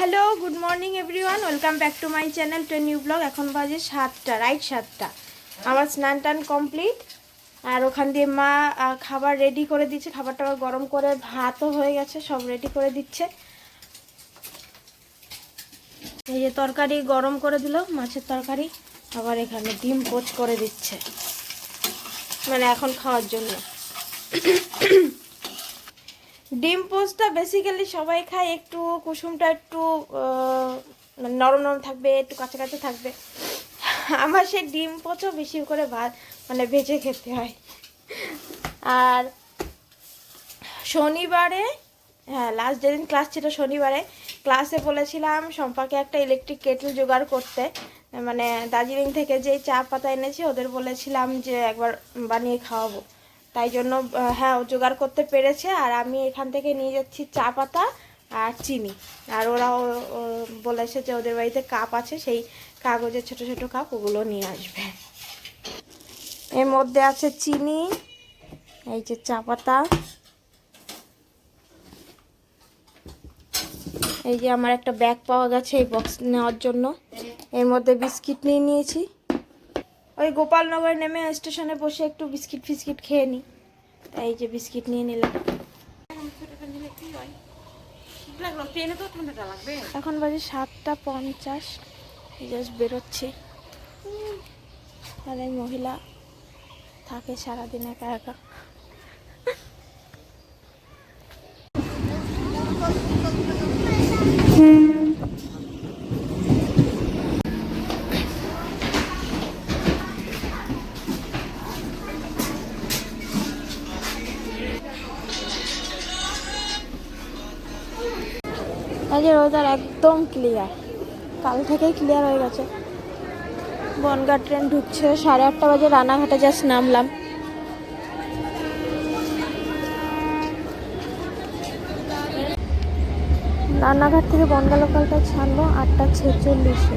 Hello good morning everyone welcome back to my channel to new blog এখন বাজে সাতটা right সাতটা। আমার স্নান টান কমপ্লিট আর ওখান দিয়ে মা খাবার রেডি করে দিচ্ছে। খাবারটা আবার গরম করে ভাতও হয়ে গেছে, সব রেডি করে দিচ্ছে। এই যে তরকারি গরম করে দিল, মাছের তরকারি। আবার এখানে ডিম পোচ করে দিচ্ছে। মানে এখন খাওয়ার জন্য। ডিম পোস্টটা বেসিক্যালি সবাই খায়, একটু কুসুমটা একটু মানে নরম নরম থাকবে, একটু কাঁচা কাঁচা থাকবে। আমার সেই ডিম পোচও বেশি করে ভাত মানে ভেজে খেতে হয়। আর শনিবারে হ্যাঁ লাস্ট যেদিন ক্লাস ছিল শনিবারে ক্লাসে বলেছিলাম সম্পাকে একটা ইলেকট্রিক কেটল জোগাড় করতে। মানে দার্জিলিং থেকে যে চা পাতা এনেছি, ওদের বলেছিলাম যে একবার বানিয়ে খাওয়াবো। তাই জন্য হ্যাঁ জোগাড় করতে পেরেছে। আর আমি এখান থেকে নিয়ে যাচ্ছি চা পাতা আর চিনি। আর ওরাও ও, বলেছে যে ওদের বাড়িতে কাপ আছে সেই কাগজের ছোট ছোট কাপ ওগুলো নিয়ে আসবে। এর মধ্যে আছে চিনি এই যে চা পাতা। এই যে আমার একটা ব্যাগ পাওয়া গেছে এই বক্স নেওয়ার জন্য। এর মধ্যে বিস্কিট নিয়ে নিয়েছি। ওই গোপালনগর নেমে স্টেশনে বসে একটু বিস্কিট ফিস্কিট খেয়ে নিই তাই যে বিস্কিট নিয়ে নিলাম এখন বাজে সাতটা পঞ্চাশ। জাস্ট বেরোচ্ছে। মহিলা থাকে সারাদিন একা একা। আজকের ওয়েদার একদম ক্লিয়ার কাল থেকেই ক্লিয়ার হয়ে গেছে। বনগা ট্রেন ঢুকছে, সাড়ে আটটা বাজে রানাঘাটে জাস্ট নামলাম। রান্নাঘাট থেকে বনগা লোকালটা ছাড়লো আটটা ছেচল্লিশে।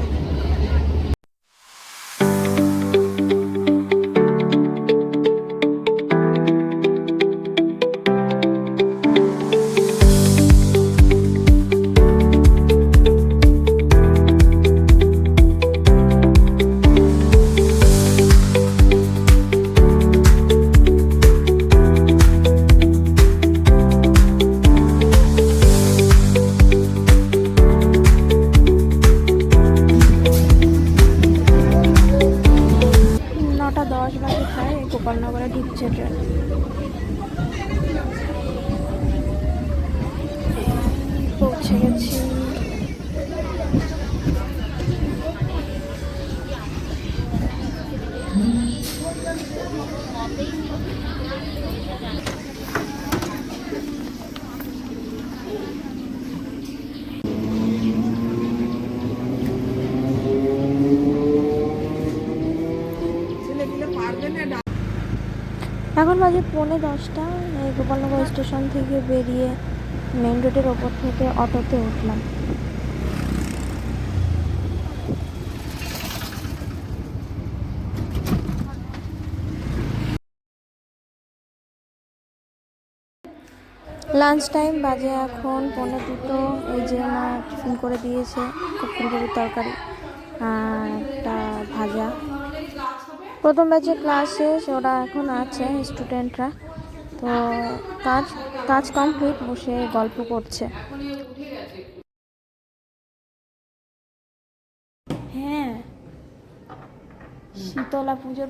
গেছি। এখন বাজে পৌনে দশটা। এই গোপালনগর স্টেশন থেকে বেরিয়ে মেন রোডের ওপর থেকে অটোতে উঠলাম। লাঞ্চ টাইম বাজে এখন পনেরো দুটো। এই যে আমার টিফিন করে দিয়েছে ফুলকপির তরকারি আর একটা ভাজা। প্রথম ব্যাচে ক্লাস শেষ, ওরা এখন আছে স্টুডেন্টরা তো কাজ কাজ কমপ্লিট বসে গল্প করছে। হ্যাঁ শীতলা পুজোর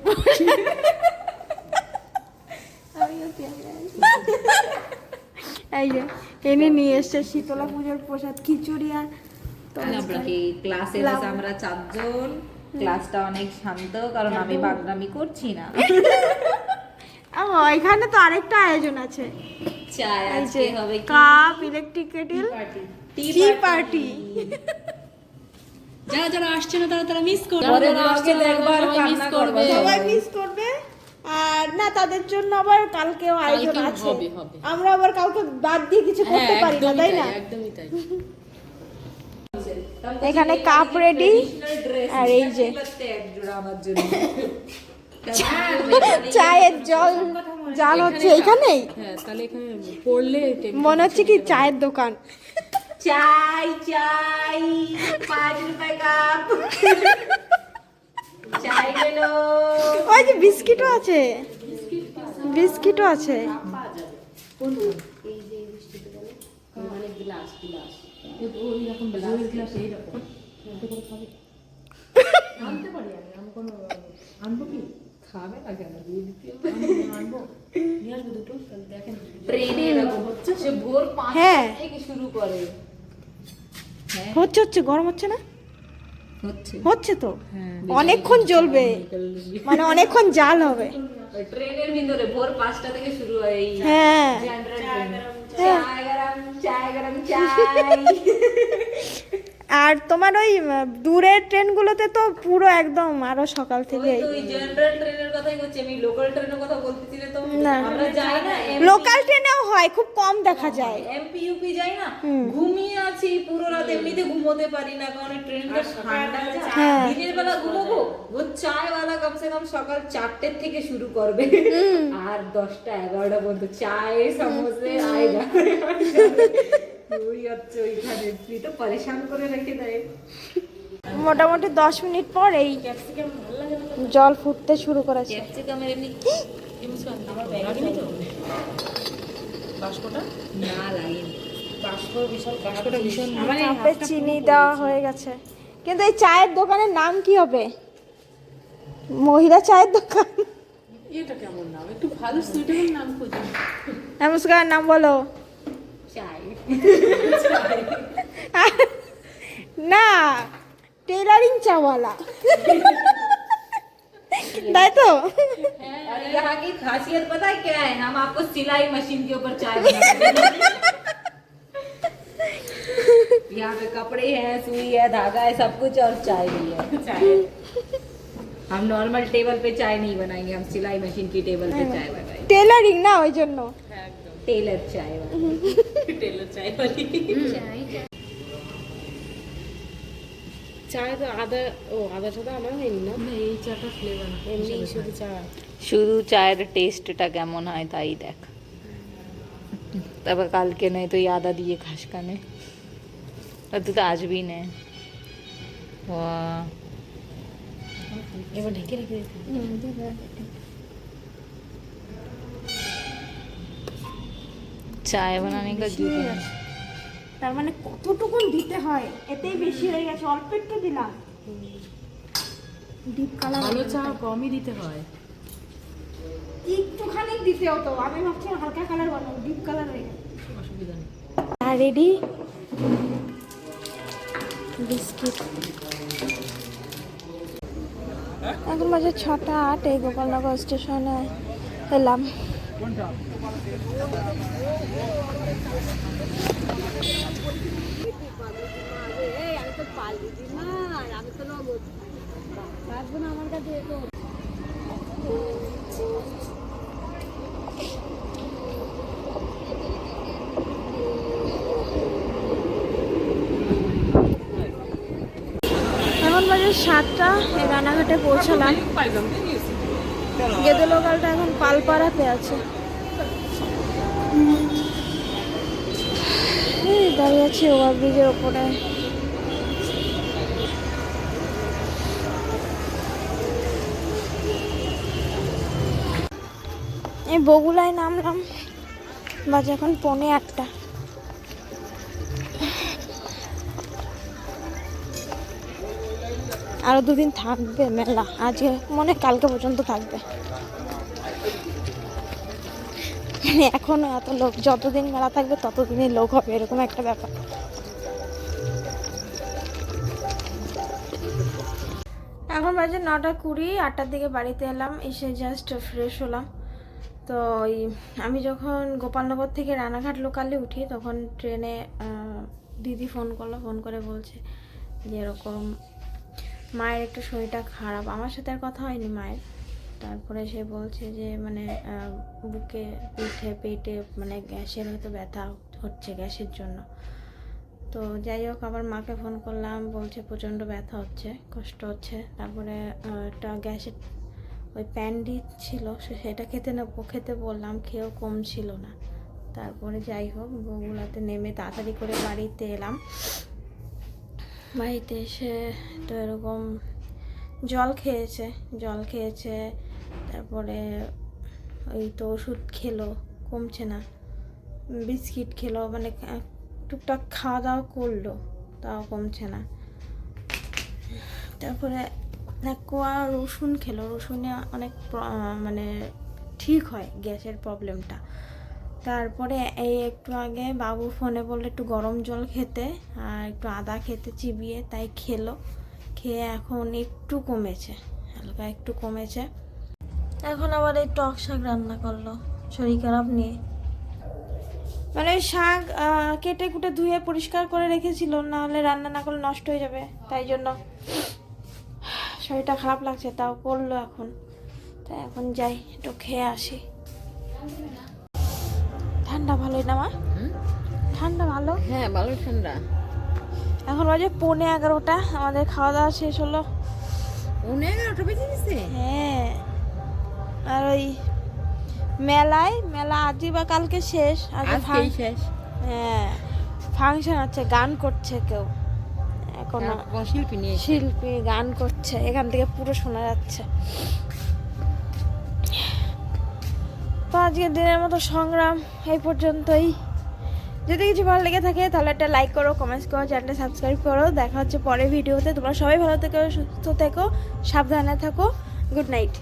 এই যে এনে নিয়ে এসছে শীতলা পুজোর প্রসাদ খিচুড়ি আর কি ক্লাসে আমরা চারজন। ক্লাসটা অনেক শান্ত কারণ আমি বাগনামি করছি না। এখানে তো আরেকটা আয়োজন আছে। Cup electric kettle tea party যারা যারা আসছে না তারা তারা মিস করবে। সবাই মিস করবে। করবে। সবাই মিস করবে। আর না তাদের জন্য আবার কালকেও আয়োজন আছে। আমরা আবার কাউকে বাদ দিয়ে কিছু হ্যাঁ করতে পারি না তাই না? একদমই তাই। এখানে কাপ রেডি আর এই যে আমার জন্য। চায়ের জল জাল হচ্ছে এখানেই? হ্যাঁ এখানে পড়লে মনে হচ্ছে কি চায়ের দোকান। চাই চাই পাঁচ রুপए কাপ। চাই গেলো। ওই যে বিস্কিটও আছে। বিস্কিটও আছে। ট্রেনে এরকম হচ্ছে সে ভোর পাঁচটা হ্যাঁ। থেকে শুরু করে হচ্ছে হচ্ছে গরম হচ্ছে না হচ্ছে হচ্ছে তো অনেকক্ষণ জ্বলবে মানে অনেকক্ষণ জাল হবে ট্রেনের ভিতরে ভোর পাঁচটা থেকে শুরু হয় এই হ্যাঁ গরম গরম আর তোমার ওই দূরের ট্রেনগুলোতে তো পুরো একদম আরও সকাল থেকে ওই জেনারেল ট্রেনের কথাই বলছি আমি লোকাল ট্রেনের কথা বলতেছিলে তো। আমরা যাই না লোকাল ট্রেনেও হয় খুব কম দেখা যায়। এমপি ইউপি যাই না ঘুমিয়ে আছি পুরো রাত এমনিতে ঘুমোতে পারি না কারণ ট্রেনটা ঠান্ডা হ্যাঁ। দিনের বেলা ঘুমোবো ও চায়ওয়ালা কমসে কম সকাল চারটের থেকে শুরু করবে। আর দশটা এগারোটা পর্যন্ত চায় সমোসে আয় যাবে। ওই হচ্ছে ওইখানে। তুই তো পরেশান করে রেখে দেয় মোটামুটি দশ মিনিট পর এই জল ফুটতে শুরু করেছে। ক্যাপসিকামের এমনি কাপে চিনি দেওয়া হয়ে গেছে। কিন্তু এই চায়ের দোকানের নাম কি হবে? মহিলা চায়ের দোকান। এটা কেমন নাম? একটু ভালো সুইটেবল নাম খুঁজুন। নমস্কার নাম বলো। না टेलरिंग चावाला তাই তো और यहाँ की खासियत पता है क्या है हम आपको सिलाई मशीन के ऊपर चाय बना के देंगे। यहाँ पे कपड़े हैं सुई है धागा है सब कुछ और चाय भी है हम नॉर्मल टेबल पे चाय नहीं बनाएंगे हम सिलाई मशीन की टेबल पे चाय बनाएंगे টেলারিং না ওই জন্য टेलर चाय वाला। টেলার চাই বলি চায় তো আদা ও আদা সাদা আনা হয়নি না এই চাটা ফ্লেভার এমনি শুধু চা শুধু চায়ের টেস্টটা কেমন হয় তাই দেখ তারপর কালকে নয় তুই আদা দিয়ে খাস কানে আর তুই তো আসবি না वाह এবার ঢেকে রেখে দিতে चाय बनाने का বেশি হয়ে গেছে। তার মানে কতটুকুন দিতে হয় এতেই বেশি হয়ে গেছে অল্প একটু দিলাম ডিপ কালার ভালো চা কমই দিতে হয় একটুখানি দিতে হতো আমি ভাবছিলাম হালকা কালার বানাবো ডিপ কালার হয়ে গেছে অসুবিধা নেই আর রেডি বিস্কিট এখন বাজে ছটা আট এই গোপালনগর স্টেশনে এলাম এখন বাজে সাতটা এই রানাঘাটে পৌঁছালাম। গেদে লোকালটা এখন পালপাড়াতে আছে। দাঁড়িয়ে আছি ওভারব্রিজের ওপরে। এই বগুলায় নামলাম, বাজে এখন পৌনে আটটা। আরও দুদিন থাকবে মেলা, আজকে মনে কালকে পর্যন্ত থাকবে। মানে এখনও এত লোক, যতদিন মেলা থাকবে ততদিনই লোক হবে, এরকম একটা ব্যাপার। এখন বাজে নটা কুড়ি, আটটার দিকে বাড়িতে এলাম, এসে জাস্ট ফ্রেশ হলাম। তো ওই আমি যখন গোপালনগর থেকে রানাঘাট লোকালে উঠি, তখন ট্রেনে দিদি ফোন করল ফোন করে বলছে যে এরকম মায়ের একটু শরীরটা খারাপ। আমার সাথে আর কথা হয়নি মায়ের। তারপরে সে বলছে যে মানে বুকে পিঠে, পেটে মানে গ্যাসের হয়তো ব্যথা হচ্ছে গ্যাসের জন্য। তো যাই হোক, আবার মাকে ফোন করলাম, বলছে প্রচণ্ড ব্যথা হচ্ছে, কষ্ট হচ্ছে। তারপরে একটা গ্যাসের ওই প্যান্ডি ছিল সেটা খেতে নেব খেতে বললাম, খেয়েও কম ছিল না। তারপরে যাই হোক বগুলাতে নেমে তাড়াতাড়ি করে বাড়িতে এলাম। বাড়িতে এসে তো এরকম জল খেয়েছে জল খেয়েছে তারপরে ওই তো ওষুধ খেলো, কমছে না। বিস্কিট খেলো মানে টুকটাক খাওয়া দাওয়া করল, তাও কমছে না। তারপরে কোয়া রসুন খেলো, রসুনে অনেক মানে ঠিক হয় গ্যাসের প্রবলেমটা। তারপরে এই একটু আগে বাবু ফোনে বলল একটু গরম জল খেতে, আর একটু আদা খেতে চিবিয়ে তাই খেলো। খেয়ে এখন একটু কমেছে, হালকা একটু কমেছে। এখন আবার এই টক শাক রান্না করল। শরীর খারাপ নিয়ে। মানে ওই শাক কেটে কুটে ধুয়ে পরিষ্কার করে রেখেছিল নাহলে রান্না না করলে নষ্ট হয়ে যাবে। তাই জন্য শরীরটা খারাপ লাগছে তাও করল এখন। তাই এখন যাই একটু খেয়ে আসি। ঠান্ডা ভালোই না মা? ঠান্ডা ভালো? হ্যাঁ ভালো ঠান্ডা। এখন বাজে পৌনে এগারোটা আমাদের খাওয়া দাওয়া শেষ হলো। অনেক এগারোটা বেজে গেছে? হ্যাঁ। আর ওই মেলায় মেলা আজই বা কালকে শেষ? আজকে শেষ। হ্যাঁ ফাংশন আছে গান করছে কেউ। এখন শিল্পী নিয়ে শিল্পী গান করছে এখান থেকে পুরো শোনা যাচ্ছে। তো আজকের দিনের মতো সংগ্রাম এই পর্যন্তই। যদি কিছু ভালো লেগে থাকে তাহলে একটা লাইক করো কমেন্টস করো চ্যানেলটা সাবস্ক্রাইব করো। দেখা হচ্ছে পরের ভিডিওতে। তোমরা সবাই ভালো থেকো সুস্থ থেকো সাবধানে থাকো। Good night